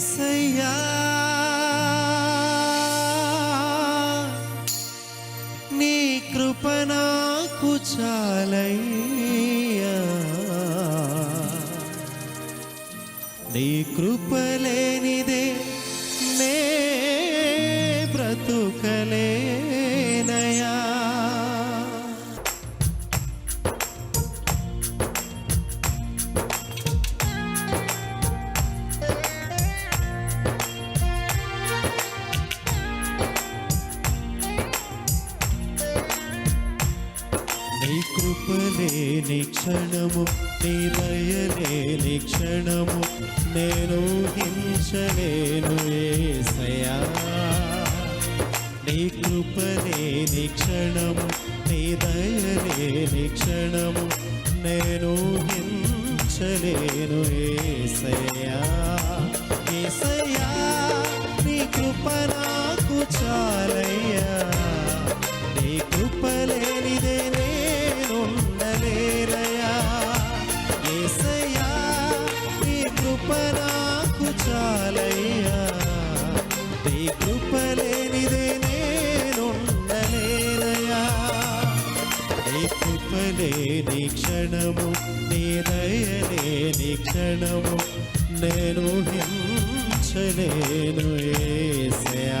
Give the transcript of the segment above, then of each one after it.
ఏసయ్యా. నీ కృప నాకు చాలయ్యా. నీ కృప లేనిదే నీ కృపలేని క్షణము నీ దయలేని క్షణము నేను హింసలేను ఏసయా నీ కృపలేని క్షణము నీ దయలేని క్షణము నేను హింసలేను ఏసయా ఏసయా నీ కృప నాకు చాలయ్యా క్షణము నీ దయలేని క్షణము నేను హింసలేను ఏసయా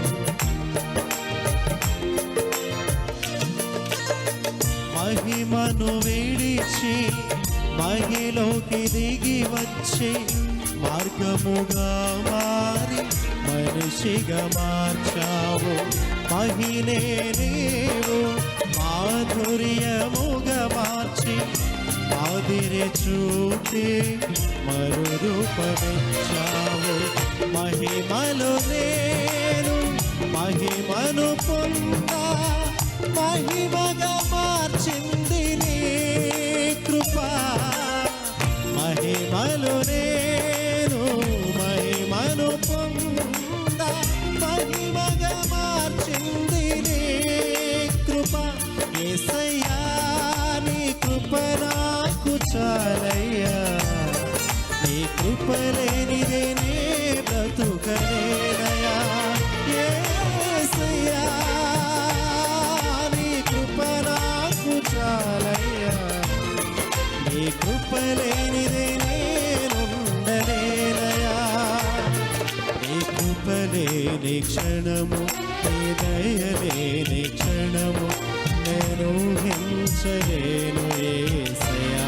మహిమను విడిచి మహిలోకి దిగి వచ్చి మార్గముగా మారి మనిషిగా మార్చావు. మహిళే నీవు మాధుర్యముగా మార్చి మాదిరి చూపి మరు రూపమిచ్చావు మహిమలు నేను మహిమను పొందా మహిమ నేను మహిమను పొంద మహిమగా మార్చింది నీ కృప. ఏసయ్యా నీ కృప నాకు చాలయ్యా. నీ కృప లేనిదే నే బ్రతుకలేనయా ఏసయ్యా నీ కృప నాకు చాలయ్యా. నీ కృప లేనిదే కృప లేని క్షణము నీ దయలేని క్షణము నేను హింసలేను ఏసయా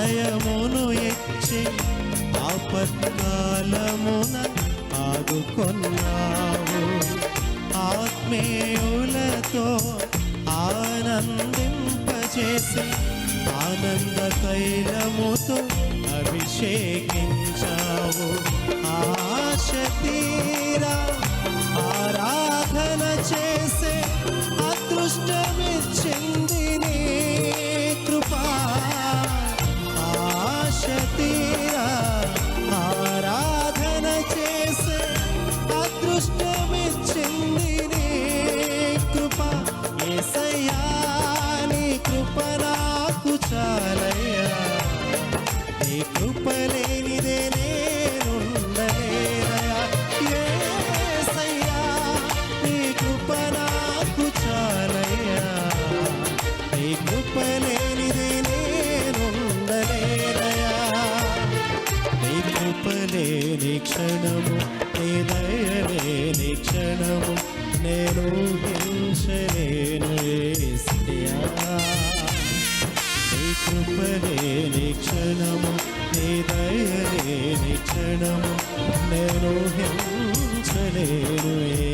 ఆశ్రయమును ఇచ్చి ఆపత్కాలమున ఆదుకొన్నావు. ఆత్మీయులతో ఆనందింపచేసి ఆనంద తైలముతో అభిషేకించావు. ఆశ తీరా ఆరాధన చేసే అదృష్టమే చాలయ్యా నీ కృప లేనిదే నేనుండలేదయా నీ కృప నాకు చాలయ్యా. నీ కృప లేనిదే నీ కృప క్షణము నీ క్షణము నేను క్షణము నీ దయలేని క్షణము నేను హింసలేను ఏసయా ఏసయ్యా